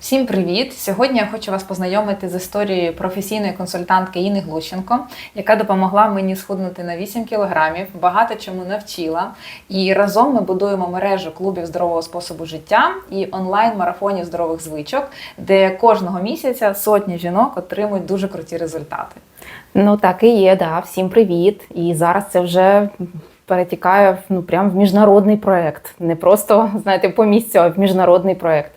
Всім привіт! Сьогодні я хочу вас познайомити з історією професійної консультантки Інни Глущенко, яка допомогла мені схуднути на 8 кілограмів, багато чому навчила. І разом ми будуємо мережу клубів здорового способу життя і онлайн-марафонів здорових звичок, де кожного місяця сотні жінок отримують дуже круті результати. Ну так і є, да. Всім привіт. І зараз це вже перетікає ну, прям в міжнародний проєкт. Не просто, знаєте, по місцю, а в міжнародний проєкт.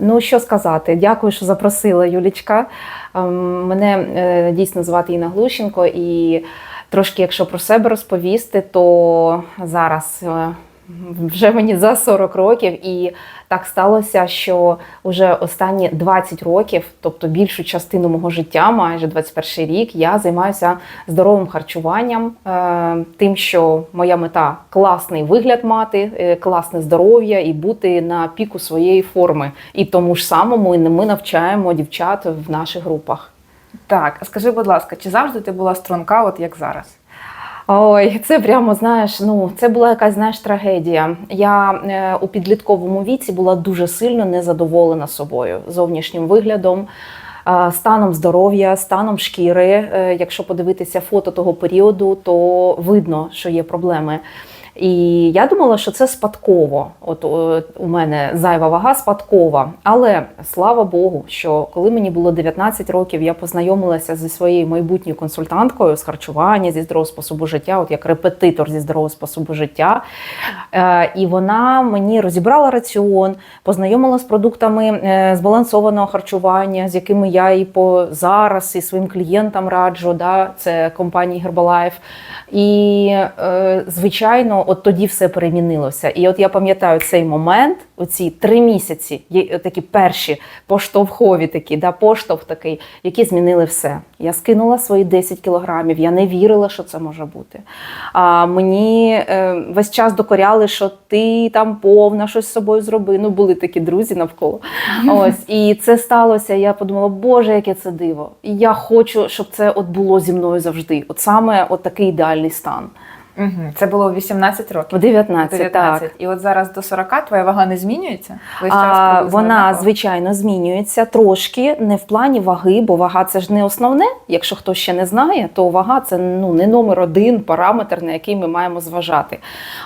Ну, що сказати, дякую, що запросила Юлічка. Ем, Мене е, дійсно звати Інна Глущенко, і трошки, якщо про себе розповісти, то зараз е, вже мені за 40 років, і так сталося, що вже останні 20 років, тобто більшу частину мого життя, майже 21 рік, я займаюся здоровим харчуванням, е, тим, що моя мета класний вигляд мати, е, класне здоров'я і бути на піку своєї форми. І тому ж самому ми навчаємо дівчат в наших групах. Так, скажи, будь ласка, чи завжди ти була струнка, от як зараз? Ой, це прямо знаєш. Ну це була якась знаєш трагедія. Я е, у підлітковому віці була дуже сильно незадоволена собою, зовнішнім виглядом, станом здоров'я, станом шкіри. Е, якщо подивитися фото того періоду, то видно, що є проблеми. І я думала, що це спадково. От у мене зайва вага спадкова. Але слава Богу, що коли мені було 19 років, я познайомилася зі своєю майбутньою консультанткою з харчування, зі здорового способу життя, от як репетитор зі здорового способу життя. Е, і вона мені розібрала раціон, познайомила з продуктами е, збалансованого харчування, з якими я і по зараз і своїм клієнтам раджу. Да, це компанії Herbalife. І, е, звичайно, от тоді все перемінилося. І от я пам'ятаю цей момент, оці три місяці, є такі перші поштовхові такі, да, поштовх такий, які змінили все. Я скинула свої 10 кілограмів, я не вірила, що це може бути. А мені е, весь час докоряли, що ти там повна, щось з собою зроби. Ну, були такі друзі навколо. Ось, і це сталося. Я подумала, Боже, яке це диво. І я хочу, щоб це от було зі мною завжди. От саме от такий ідеальний стан. Угу. Це було в 18 років. В 19, 19. так. І от зараз до 40 твоя вага не змінюється? Весь А, вона, однакова? звичайно, змінюється трошки не в плані ваги, бо вага це ж не основне. Якщо хто ще не знає, то вага це ну не номер один параметр, на який ми маємо зважати.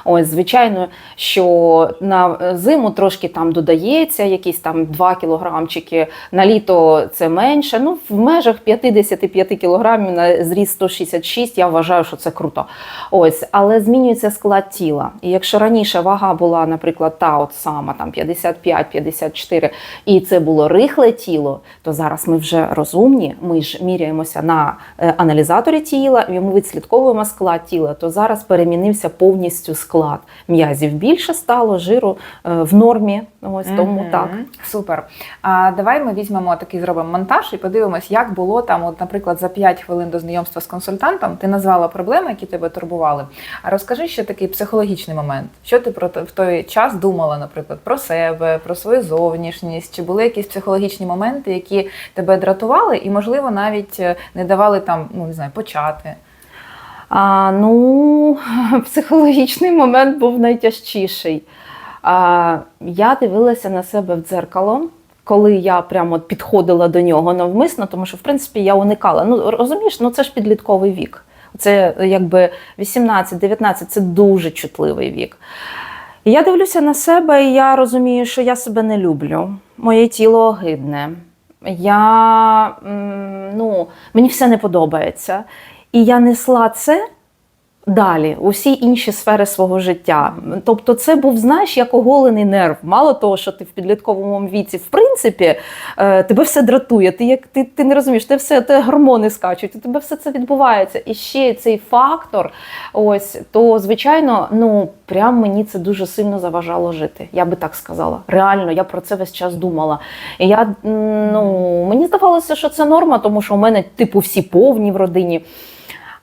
Ось, звичайно, що на зиму трошки там додається, якісь там 2 кілограмчики, на літо це менше. Ну, в межах 55 кілограмів на зріст 166, я вважаю, що це круто. Ось, але змінюється склад тіла. І якщо раніше вага була, наприклад, та от сама там 55-54, і це було рихле тіло, то зараз ми вже розумні. Ми ж міряємося на е, аналізаторі тіла, і ми відслідковуємо склад тіла. То зараз перемінився повністю склад. М'язів більше стало, жиру е, в нормі. Ось тому Мгм. так. Супер. А давай ми візьмемо такий зробимо монтаж і подивимось, як було там, от, наприклад, за 5 хвилин до знайомства з консультантом. Ти назвала проблеми, які тебе турбували. А розкажи ще такий психологічний момент. Що ти про в той час думала, наприклад, про себе, про свою зовнішність? Чи були якісь психологічні моменти, які тебе дратували, і, можливо, навіть е, не давали там, ну не знаю, почати? А, ну, психологічний момент був найтяжчіший. А, я дивилася на себе в дзеркало, коли я прямо підходила до нього навмисно, тому що, в принципі, я уникала. Ну, розумієш, ну це ж підлітковий вік. Це якби 18-19 це дуже чутливий вік. Я дивлюся на себе, і я розумію, що я себе не люблю. Моє тіло огидне. Я, ну, мені все не подобається. І я несла це далі, у всі інші сфери свого життя. Тобто, це був, знаєш, як оголений нерв. Мало того, що ти в підлітковому віці, в принципі, е, тебе все дратує. Ти як ти, ти не розумієш, ти все те гормони скачуть, у тебе все це відбувається. І ще цей фактор, ось то звичайно, ну прям мені це дуже сильно заважало жити. Я би так сказала. Реально, я про це весь час думала. І я ну мені здавалося, що це норма, тому що у мене типу всі повні в родині.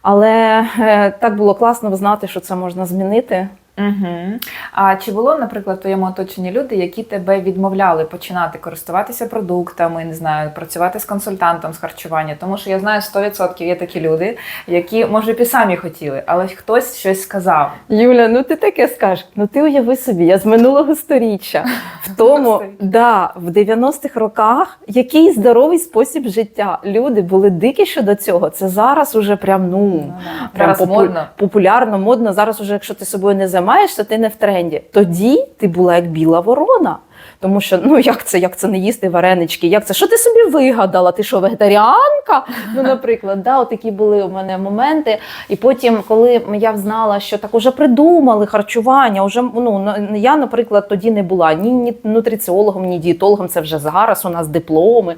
Але е, так було класно знати, що це можна змінити. Угу. А чи було, наприклад, в твоєму оточенні люди, які тебе відмовляли починати користуватися продуктами, не знаю, працювати з консультантом з харчування? Тому що я знаю 100% є такі люди, які може б і самі хотіли, але хтось щось сказав. Юля, ну ти таке скажеш. Ну ти уяви собі, я з минулого сторіччя. В тому, да, в 90-х роках який здоровий спосіб життя. Люди були дикі щодо цього. Це зараз уже прям ну. Ну, да. Прям Зараз попу- модно. популярно, модно. Зараз, уже, якщо ти собою не займаєшся, ти не в тренді. Тоді ти була як біла ворона. Тому що ну як це, як це не їсти варенички? Як це? Що ти собі вигадала? Ти що, вегетаріанка? Ну, наприклад, да, такі були у мене моменти. І потім, коли я знала, що так уже придумали харчування, уже ну я, наприклад, тоді не була ні, ні нутриціологом, ні дієтологом. Це вже зараз у нас дипломи.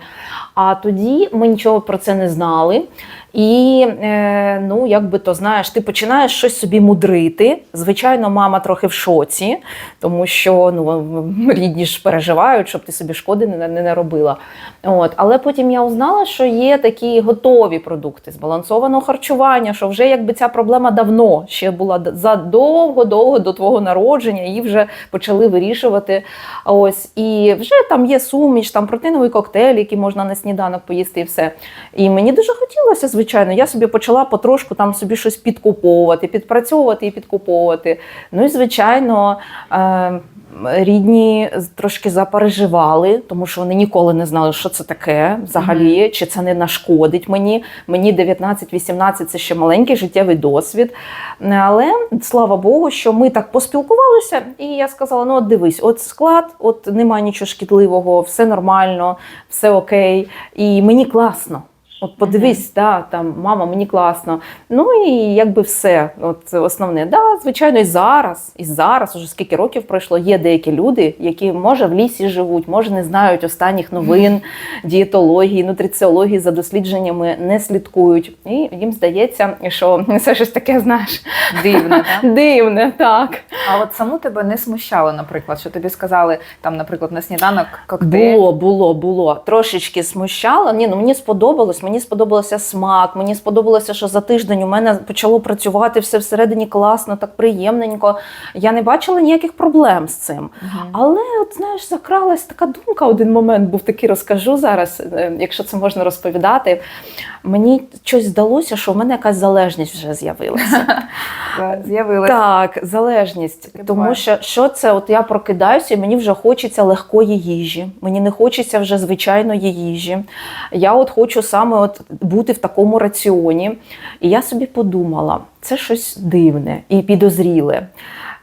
А тоді ми нічого про це не знали. І е, ну, як би то знаєш, ти починаєш щось собі мудрити. Звичайно, мама трохи в шоці, тому що ну, рідні ж переживають, щоб ти собі шкоди не, не наробила. От. Але потім я узнала, що є такі готові продукти збалансованого харчування, що вже якби ця проблема давно ще була задовго-довго до твого народження, її вже почали вирішувати. Ось і вже там є суміш, там протеїновий коктейль, який можна на сніданок поїсти, і все. І мені дуже хотілося, звичайно. Я собі почала потрошку там собі щось підкуповувати, підпрацьовувати і підкуповувати. Ну і звичайно. Е- Рідні трошки запереживали, тому що вони ніколи не знали, що це таке взагалі, чи це не нашкодить мені. Мені 19-18 це ще маленький життєвий досвід. Але слава Богу, що ми так поспілкувалися, і я сказала: ну от дивись, от склад, от немає нічого шкідливого, все нормально, все окей, і мені класно. От подивись, да, там мама, мені класно. Ну і якби все. От основне, да, звичайно, і зараз, і зараз, уже скільки років пройшло, є деякі люди, які може в лісі живуть, може не знають останніх новин, дієтології, нутриціології за дослідженнями не слідкують. І їм здається, що це щось таке, знаєш, Дивно, так? дивне, так. А от саму тебе не смущало, наприклад, що тобі сказали там, наприклад, на сніданок коктейль. Було, було, було. Трошечки смущало. Ні, ну мені сподобалось. Мені сподобався смак. Мені сподобалося, що за тиждень у мене почало працювати все всередині класно, так приємненько. Я не бачила ніяких проблем з цим. Мгм. Але, от знаєш, закралась така думка. Один момент був такий, розкажу зараз, е, якщо це можна розповідати. Мені щось здалося, що в мене якась залежність вже з'явилася. З'явилася. Так, залежність. Тому що, що це? От я прокидаюся, і мені вже хочеться легкої їжі. Мені не хочеться вже звичайної їжі. Я от хочу саме от бути в такому раціоні. І я собі подумала, це щось дивне і підозріле.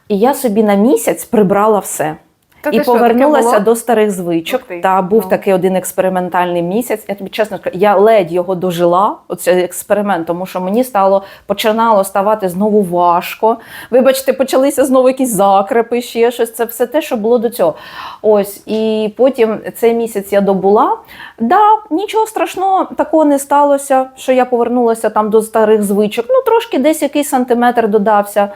І я собі на місяць прибрала все. Та і що, повернулася до старих звичок. Ти. Та був Ну. такий один експериментальний місяць. Я тобі чесно скажу, я ледь його дожила, оцей експеримент, тому що мені стало починало ставати знову важко. Вибачте, почалися знову якісь закрепи, ще щось. Це все те, що було до цього. Ось і потім цей місяць я добула. Да, нічого страшного такого не сталося, що я повернулася там до старих звичок. Ну трошки десь якийсь сантиметр додався.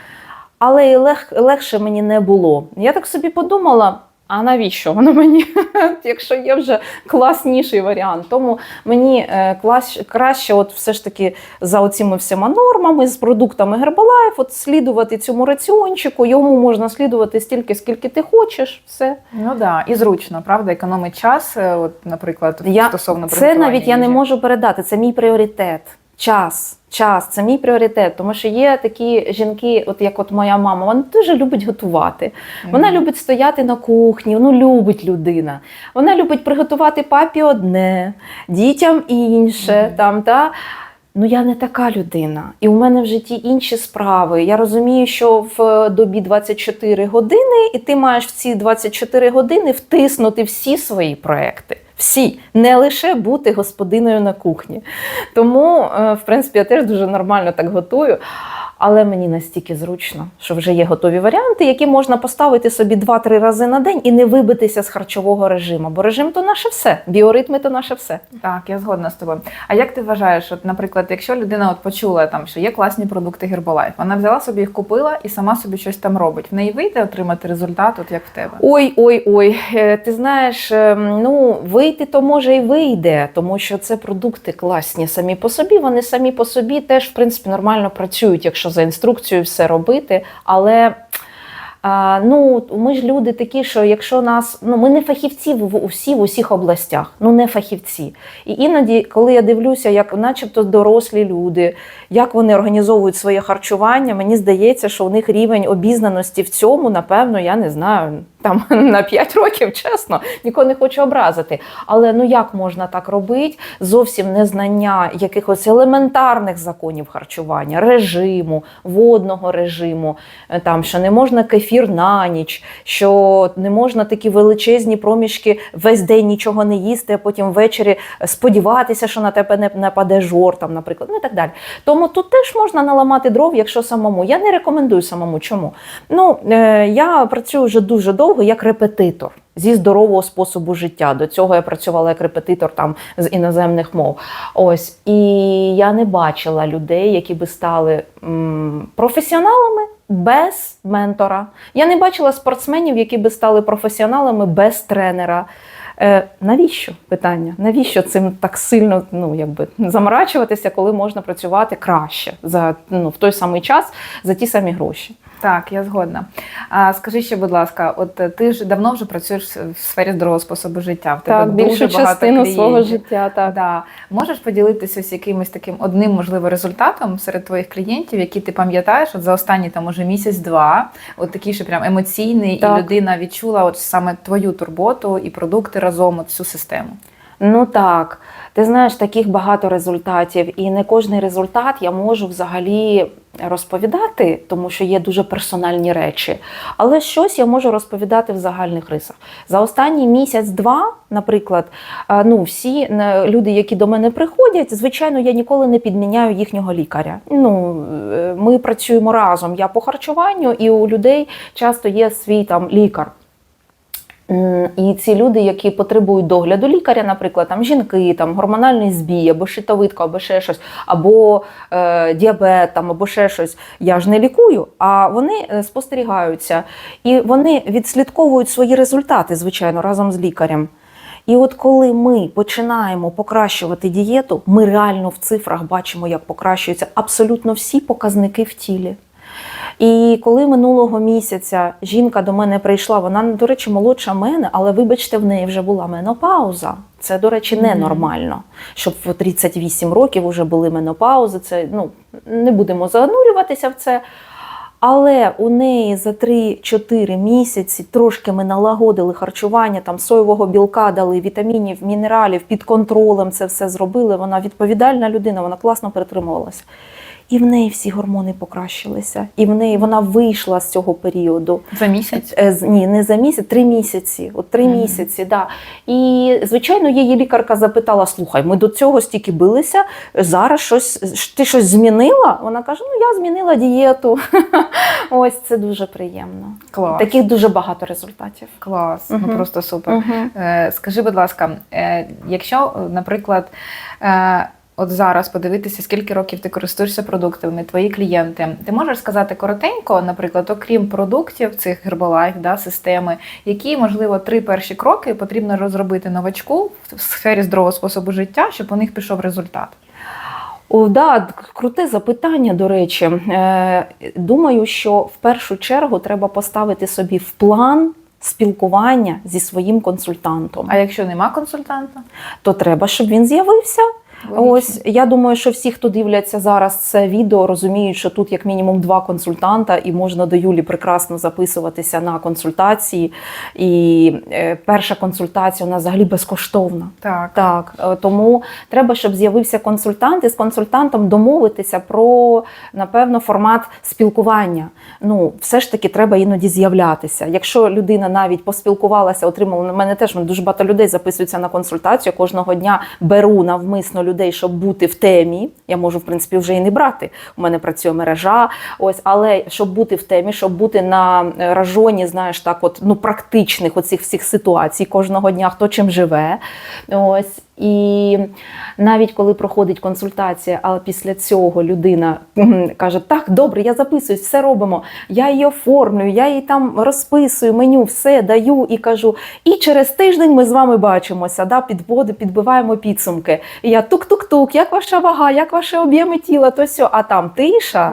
Але і лег, легше мені не було. Я так собі подумала. А навіщо воно мені, якщо є вже класніший варіант? Тому мені е, клас, краще, от все ж таки за оціми всіма нормами, з продуктами Herbalife, от слідувати цьому раціончику. Йому можна слідувати стільки, скільки ти хочеш. Все. Ну да, і зручно, правда, економить час, е, от, наприклад, Я, стосовно це приготування навіть я не можу передати. Це мій пріоритет. Час. Час, це мій пріоритет, тому що є такі жінки, от як от моя мама, вона дуже любить готувати. Вона любить стояти на кухні, ну любить людина. Вона любить приготувати папі одне, дітям інше. Мгм. Там, та. Ну, я не така людина, і у мене в житті інші справи. Я розумію, що в добі 24 години, і ти маєш в ці 24 години втиснути всі свої проекти. Всі, не лише бути господиною на кухні. Тому, е, в принципі, я теж дуже нормально так готую. Але мені настільки зручно, що вже є готові варіанти, які можна поставити собі 2-3 рази на день і не вибитися з харчового режиму. Бо режим то наше все, біоритми то наше все. Так, я згодна з тобою. А як ти вважаєш, от, наприклад, якщо людина от почула там, що є класні продукти Herbalife, вона взяла собі їх купила і сама собі щось там робить. В неї вийде отримати результат, от як в тебе? Ой, ой, ой. Е, Ти знаєш, ем, ну вийти то може і вийде, тому що це продукти класні самі по собі. Вони самі по собі теж в принципі нормально працюють, якщо за інструкцією все робити. Але А, ну, ми ж люди такі, що якщо нас, ну ми не фахівці в, усі в усіх областях, ну не фахівці. І іноді, коли я дивлюся, як начебто дорослі люди, як вони організовують своє харчування, мені здається, що у них рівень обізнаності в цьому, напевно, я не знаю, там на 5 років, чесно, нікого не хочу образити. Але ну як можна так робити? Зовсім незнання якихось елементарних законів харчування, режиму, водного режиму, е, там що не можна кефір на ніч, що не можна такі величезні проміжки весь день нічого не їсти, а потім ввечері сподіватися, що на тебе не нападе жор, там, наприклад, ну і так далі. Тому тут теж можна наламати дров, якщо самому. Я не рекомендую самому. Чому? Ну е, я працюю вже дуже довго як репетитор. Зі здорового способу життя. До цього я працювала як репетитор там з іноземних мов. Ось і я не бачила людей, які би стали м, професіоналами без ментора. Я не бачила спортсменів, які би стали професіоналами без тренера. Е, навіщо питання? Навіщо цим так сильно ну, якби, заморачуватися, коли можна працювати краще за ну, в той самий час за ті самі гроші? Так, я згодна. А скажи ще, будь ласка, от е, ти ж давно вже працюєш в сфері здорового способу життя. В тебе Так, дуже більшу багато частину свого життя. Так. Да. Можеш поділитися з якимось таким одним можливо результатом серед твоїх клієнтів, які ти пам'ятаєш от за останні там може місяць-два, от такий, що прям емоційний, Так. і людина відчула от саме твою турботу і продукти разом, всю систему. Ну так, ти знаєш, таких багато результатів, і не кожний результат я можу взагалі розповідати, тому що є дуже персональні речі. Але щось я можу розповідати в загальних рисах. За останній місяць-два, наприклад, е, ну всі е, люди, які до мене приходять, звичайно, я ніколи не підміняю їхнього лікаря. Ну е, ми працюємо разом. Я по харчуванню, і у людей часто є свій там лікар. І ці люди, які потребують догляду лікаря, наприклад, там жінки, там гормональний збій, або щитовидка, або ще щось, або е, діабет, там, або ще щось. Я ж не лікую, а вони е, спостерігаються і вони відслідковують свої результати, звичайно, разом з лікарем. І от коли ми починаємо покращувати дієту, ми реально в цифрах бачимо, як покращуються абсолютно всі показники в тілі. І коли минулого місяця жінка до мене прийшла, вона, до речі, молодша мене, але вибачте, в неї вже була менопауза. Це, до речі, ненормально. Щоб в 38 років вже були менопаузи. Це ну не будемо занурюватися в це. Але у неї за 3-4 місяці трошки ми налагодили харчування, там соєвого білка дали, вітамінів, мінералів під контролем це все зробили. Вона відповідальна людина, вона класно перетримувалася. І в неї всі гормони покращилися. І в неї вона вийшла з цього періоду. За місяць? Е, Ні, не за місяць, три місяці. От три Мгм. місяці, да. І звичайно, її лікарка запитала: слухай, ми до цього стільки билися. Зараз щось ти щось змінила? Вона каже: Ну я змінила дієту. Ось це дуже приємно. Клас. Таких дуже багато результатів. Клас, Мгм. ну просто супер. Е, Скажи, будь ласка, е, якщо, е, наприклад, от зараз подивитися, скільки років ти користуєшся продуктами, твої клієнти, ти можеш сказати коротенько, наприклад, окрім продуктів цих Herbalife, да, системи, які, можливо, три перші кроки потрібно розробити новачку в сфері здорового способу життя, щоб у них пішов результат? О, да, круте запитання, до речі. Е, думаю, що в першу чергу треба поставити собі в план спілкування зі своїм консультантом. А якщо нема консультанта? То треба, щоб він з'явився. Ось я думаю, що всі, хто дивляться зараз це відео, розуміють, що тут як мінімум два консультанта, і можна до Юлі прекрасно записуватися на консультації. І е, перша консультація у нас взагалі безкоштовна. Так. Так, е, тому треба, щоб з'явився консультант і з консультантом домовитися про напевно формат спілкування. Ну, все ж таки треба іноді з'являтися. Якщо людина навіть поспілкувалася, отримала на мене теж дуже багато людей записуються на консультацію. Кожного дня беру навмисно людей, щоб бути в темі. Я можу, в принципі, вже і не брати. У мене працює мережа. Ось, але щоб бути в темі, щоб бути на е, ражоні, знаєш, так, от ну практичних оцих всіх ситуацій кожного дня, хто чим живе. Ось. І навіть коли проходить консультація, а після цього людина каже: Так, добре, я записуюсь, все робимо. Я її оформлюю, я її там розписую, меню, все даю і кажу. І через тиждень ми з вами бачимося, да, підводи, підбиваємо підсумки. І я тук-тук-тук, як ваша вага, як ваші об'єми тіла, то сьо, а там тиша.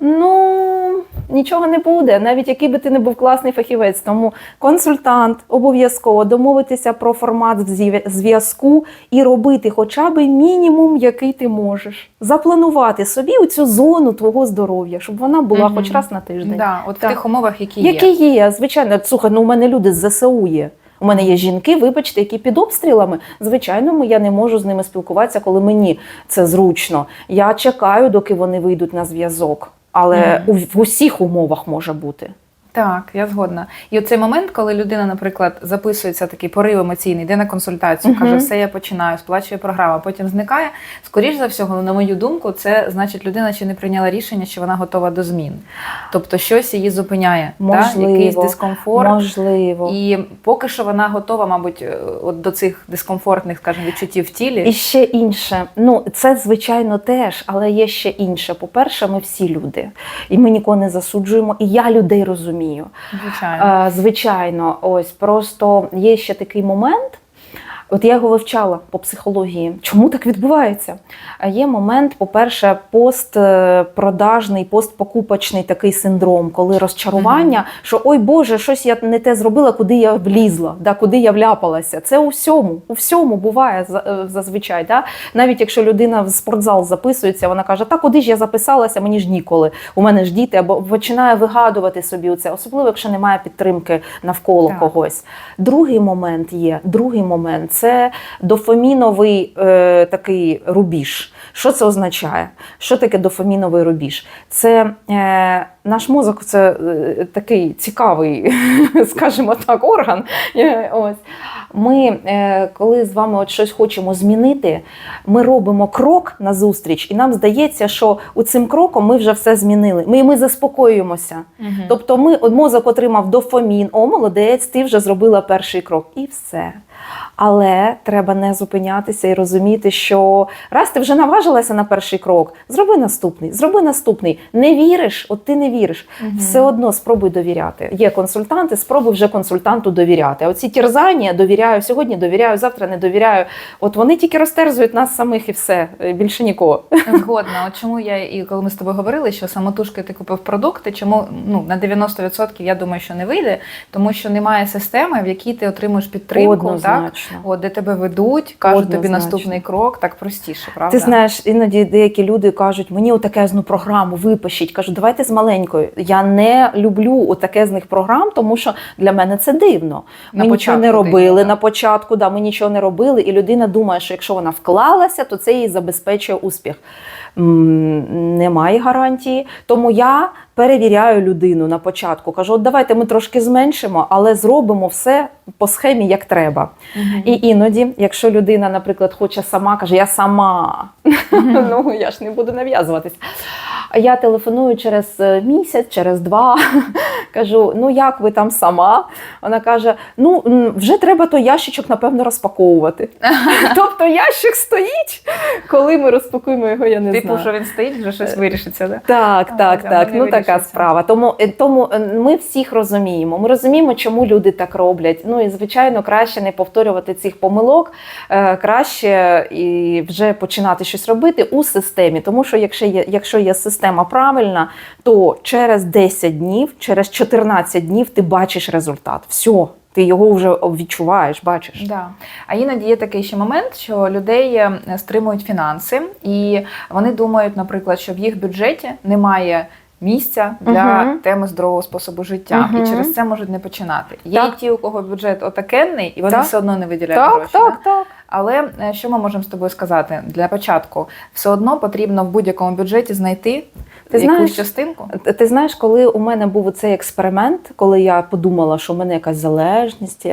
Ну нічого не буде, навіть який би ти не був класний фахівець. Тому консультант обов'язково домовитися про формат зв'язку і робити хоча б мінімум, який ти можеш. Запланувати собі у цю зону твого здоров'я, щоб вона була Мгм. хоч раз на тиждень. Да, от Так. в тих умовах, які, є. Які є, звичайно, слухай, ну у мене люди з ЗСУ є. У мене є жінки, вибачте, які під обстрілами. Звичайно, я не можу з ними спілкуватися, коли мені це зручно. Я чекаю, доки вони вийдуть на зв'язок. Але у, в усіх умовах може бути. Так, я згодна. І оцей момент, коли людина, наприклад, записується такий порив емоційний, йде на консультацію, каже, все, я починаю, сплачує програма, потім зникає. Скоріш за всього, на мою думку, це значить, людина ще не прийняла рішення, що вона готова до змін. Тобто щось її зупиняє, та? Якийсь дискомфорт. Можливо. І поки що вона готова, мабуть, е, от до цих дискомфортних, скажімо, відчуттів в тілі. І ще інше. Ну, це звичайно теж, але є ще інше. По-перше, ми всі люди, і ми нікого не засуджуємо. І я людей розумію. Звичайно. Е, Звичайно, ось просто є ще такий момент. От я його вивчала по психології. Чому так відбувається? Е, Є момент, по-перше, постпродажний, постпокупочний такий синдром, коли розчарування, що ой Боже, щось я не те зробила, куди я влізла, да, куди я вляпалася. Це у всьому, у всьому буває за- е, зазвичай. Да? Навіть якщо людина в спортзал записується, вона каже, та куди ж я записалася, мені ж ніколи, у мене ж діти, або починає вигадувати собі це, особливо якщо немає підтримки навколо Так. когось. Другий момент є. Другий момент це дофаміновий е, такий рубіж. Що це означає? Що таке дофаміновий рубіж? Це е, наш мозок це е, такий цікавий, скажімо так, орган. Е, Ось. Ми, е, коли з вами от щось хочемо змінити, ми робимо крок назустріч, і нам здається, що у цим кроком ми вже все змінили. Ми, ми заспокоюємося. Мгм. Тобто ми от мозок отримав дофамін, о, молодець, ти вже зробила перший крок, і все. Але треба не зупинятися і розуміти, що раз ти вже наважилася на перший крок, зроби наступний, зроби наступний. Не віриш, от ти не віриш. Мгм. Все одно спробуй довіряти. Є консультанти, спробуй вже консультанту довіряти. А Оці терзання довіряю, сьогодні довіряю, завтра не довіряю. От вони тільки розтерзують нас самих і все, е, більше нікого. Згодна. От чому я і коли ми з тобою говорили, що самотужки ти купив продукти, чому ну на 90% я думаю, що не вийде, тому що немає системи, в якій ти отримуєш підтримку, так Однозначно. де тебе ведуть, кажуть тобі наступний крок, так простіше, правда? Ти знаєш, іноді деякі люди кажуть, мені отакезну програму випишіть. Кажу, давайте з маленькою. Я не люблю отакезних програм, тому що для мене це дивно. На Ми нічого не робили дивно, на початку. Да, ми нічого не робили, і людина думає, що якщо вона вклалася, то це їй забезпечує успіх. Немає гарантії. Тому я перевіряю людину на початку. Кажу, от давайте ми трошки зменшимо, але зробимо все по схемі, як треба. Мгм. І іноді, якщо людина, наприклад, хоче сама, каже, я сама, ну я ж не буду нав'язуватись. Я телефоную через е, місяць, через два. Кажу, ну як ви там сама? Вона каже: ну вже треба той ящичок, напевно, розпаковувати. тобто ящик стоїть, коли ми розпакуємо його, я не Типу, що він стоїть, вже щось вирішиться, да? Так, А, так, так. Ну така справа. Тому, е, тому е, ми всіх розуміємо. Ми розуміємо, чому люди так роблять. Ну і звичайно, краще не повторювати цих помилок, е, краще і вже починати щось робити у системі. Тому що якщо є, якщо є система правильна, то через 10 днів, через 14 днів ти бачиш результат. Все, ти його вже відчуваєш, бачиш. Да. А іноді є такий ще момент, що людей е, стримують фінанси, і вони думають, наприклад, що в їх бюджеті немає. Місця для Мгм. теми здорового способу життя, Мгм. і через це можуть не починати. Є Так. ті, у кого бюджет отакенний, і вони Так. все одно не виділяють Так, гроші. да? так, так. Але е, що ми можемо з тобою сказати для початку? Все одно потрібно в будь-якому бюджеті знайти Ти якусь знаєш, частинку. Ти- Ти знаєш, коли у мене був цей експеримент, коли я подумала, що в мене якась залежність,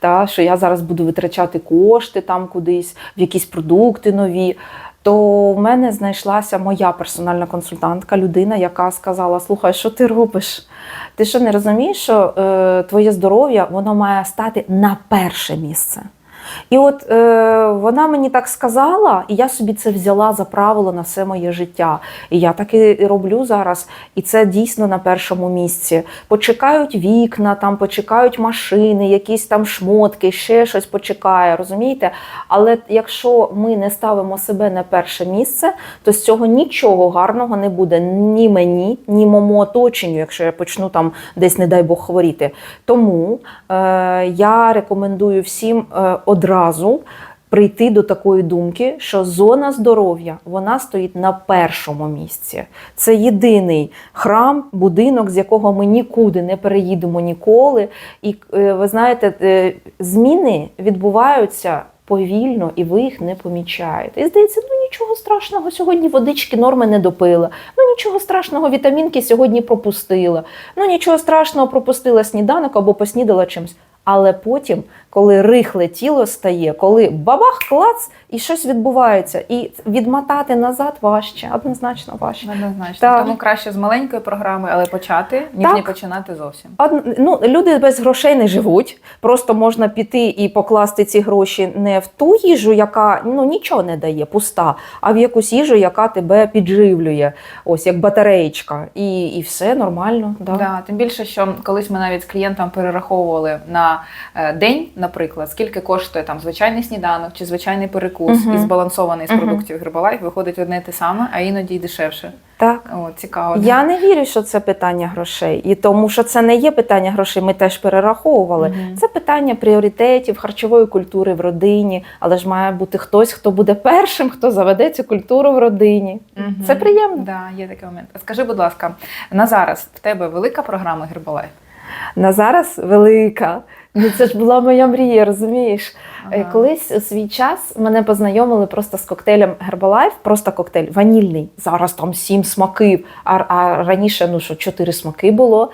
та що я зараз буду витрачати кошти там кудись, в якісь продукти нові. То в мене знайшлася моя персональна консультантка, людина, яка сказала: Слухай, що ти робиш? Ти що не розумієш, що е, твоє здоров'я воно має стати на перше місце. І от е, вона мені так сказала, і я собі це взяла за правило на все моє життя. І я так і роблю зараз. І це дійсно на першому місці. Почекають вікна, там почекають машини, якісь там шмотки, ще щось почекає, розумієте? Але якщо ми не ставимо себе на перше місце, то з цього нічого гарного не буде ні мені, ні моєму оточенню, якщо я почну там десь, не дай Бог, хворіти. Тому е, я рекомендую всім е, одразу. Прийти до такої думки, що зона здоров'я вона стоїть на першому місці. Це єдиний храм, будинок, з якого ми нікуди не переїдемо ніколи. І е, ви знаєте, е, зміни відбуваються повільно, і ви їх не помічаєте. І здається, ну нічого страшного, сьогодні водички норми не допила. Ну нічого страшного, вітамінки сьогодні пропустила. Ну нічого страшного, пропустила сніданок або поснідала чимось. Але потім, коли рихле тіло стає, коли бабах, клац, і щось відбувається, і відмотати назад важче, однозначно важче. Однозначно. Так. Тому краще з маленької програми, але почати, ніж Так. не починати зовсім. Од- ну, люди без грошей не живуть. Просто можна піти і покласти ці гроші не в ту їжу, яка ну нічого не дає, пуста, а в якусь їжу, яка тебе підживлює, ось як батареєчка, і, і все нормально. Да. Да, тим більше, що колись ми навіть з клієнтам перераховували на е, день, наприклад, скільки коштує там звичайний сніданок чи звичайний перекус Мгм. і збалансований з продуктів Herbalife, виходить одне те саме, а іноді й дешевше. Так. О, цікаво. Я не вірю, що це питання грошей, і тому що це не є питання грошей. Ми теж перераховували. Мгм. Це питання пріоритетів, харчової культури в родині, але ж має бути хтось, хто буде першим, хто заведе цю культуру в родині. Мгм. Це приємно. Да, є такий момент. Скажи, будь ласка, на зараз в тебе велика програма Herbalife? На зараз велика. Ну, це ж була моя мрія, розумієш? Е, Ага. Колись у свій час мене познайомили просто з коктейлем Herbalife, просто коктейль ванільний. Зараз там сім смаків, а, а раніше ну що, чотири смаки було.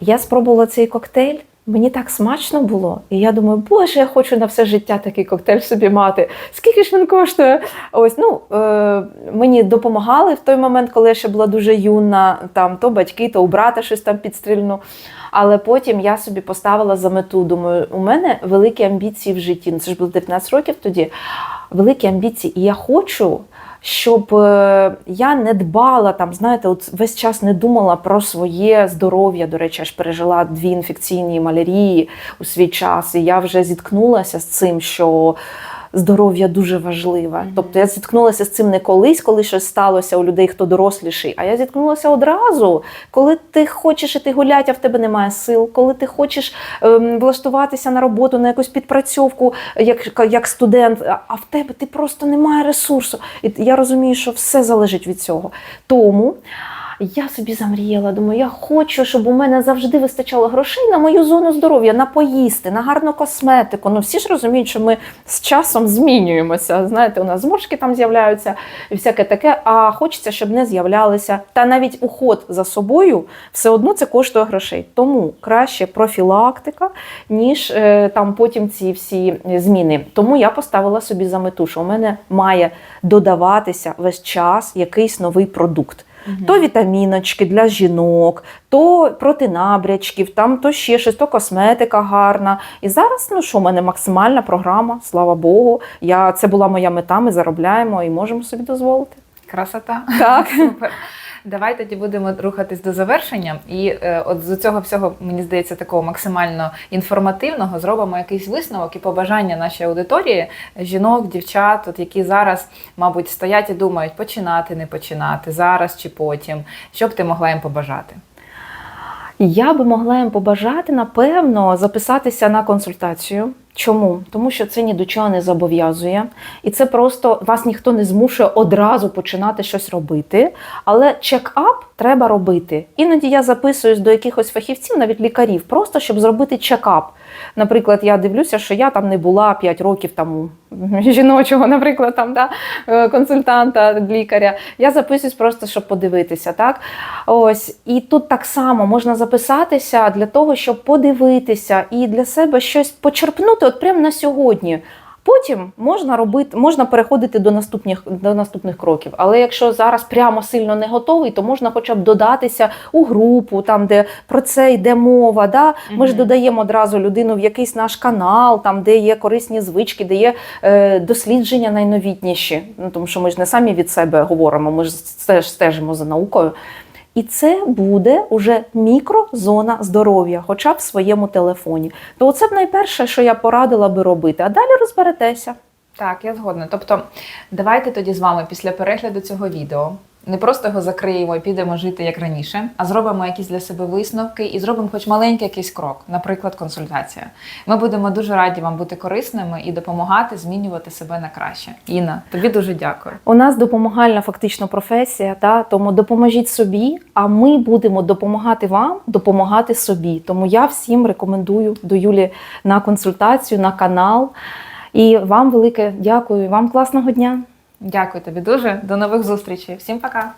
Я спробувала цей коктейль. Мені так смачно було, і я думаю, боже, я хочу на все життя такий коктейль собі мати. Скільки ж він коштує? Ось ну е, мені допомагали в той момент, коли я ще була дуже юна. Там то батьки, то у брата щось там підстрільну. Але потім я собі поставила за мету. Думаю, у мене великі амбіції в житті. Ну це ж було 19 років тоді. Великі амбіції, і я хочу. Щоб е, я не дбала там, знаєте, от весь час не думала про своє здоров'я. До речі, я ж пережила дві інфекційні малярії у свій час, і я вже зіткнулася з цим, що здоров'я дуже важливе. Тобто я зіткнулася з цим не колись, коли щось сталося у людей, хто доросліший, а я зіткнулася одразу, коли ти хочеш іти гуляти, а в тебе немає сил, коли ти хочеш ем, влаштуватися на роботу, на якусь підпрацьовку, як, як студент, а в тебе ти просто немає ресурсу. І я розумію, що все залежить від цього. Тому. Я собі замріяла, думаю, я хочу, щоб у мене завжди вистачало грошей на мою зону здоров'я, на поїсти, на гарну косметику. Ну всі ж розуміють, що ми з часом змінюємося. Знаєте, у нас зморшки там з'являються і всяке таке. А хочеться, щоб не з'являлися. Та навіть уход за собою все одно це коштує грошей. Тому краще профілактика, ніж е, там потім ці всі зміни. Тому я поставила собі за мету, що у мене має додаватися весь час якийсь новий продукт. То вітаміночки для жінок, то проти набрячків, там то ще щось, то косметика гарна. І зараз, ну що, у мене максимальна програма, слава Богу. Я, це була моя мета, ми заробляємо і можемо собі дозволити. Красота. Так. Супер. Давай тоді будемо рухатись до завершення. І е, от з цього всього, мені здається, такого максимально інформативного зробимо якийсь висновок і побажання нашій аудиторії, жінок, дівчат, от які зараз, мабуть, стоять і думають, починати, не починати, зараз чи потім. Що б ти могла їм побажати? Я би могла їм побажати, напевно, записатися на консультацію. Чому? Тому що це ні до чого не зобов'язує, і це просто вас ніхто не змушує одразу починати щось робити. Але чек-ап треба робити. Іноді я записуюсь до якихось фахівців, навіть лікарів, просто щоб зробити чек-ап. Наприклад, я дивлюся, що я там не була 5 років тому жіночого, наприклад, там да, е, консультанта, лікаря. Я записуюсь просто, щоб подивитися. Так? Ось. І тут так само можна записатися для того, щоб подивитися і для себе щось почерпнути от прямо на сьогодні. Потім можна робити, можна переходити до наступних до наступних кроків. Але якщо зараз прямо сильно не готовий, то можна хоча б додатися у групу, там де про це йде мова. Да? Ми ж додаємо одразу людину в якийсь наш канал, там де є корисні звички, де є е, дослідження найновітніші. Ну тому що ми ж не самі від себе говоримо, ми ж теж стежимо за наукою. І це буде уже мікрозона здоров'я, хоча б в своєму телефоні. То це б найперше, що я порадила би робити. А далі розберетеся. Так, я згодна. Тобто, давайте тоді з вами після перегляду цього відео не просто його закриємо і підемо жити як раніше, а зробимо якісь для себе висновки і зробимо хоч маленький якийсь крок, наприклад, консультація. Ми будемо дуже раді вам бути корисними і допомагати змінювати себе на краще. Інна, тобі дуже дякую. У нас допомагальна фактично професія, та тому допоможіть собі, а ми будемо допомагати вам допомагати собі. Тому я всім рекомендую до Юлі на консультацію, на канал. І вам велике дякую. Вам класного дня. Дякую тобі дуже. До нових зустрічей. Всім пока.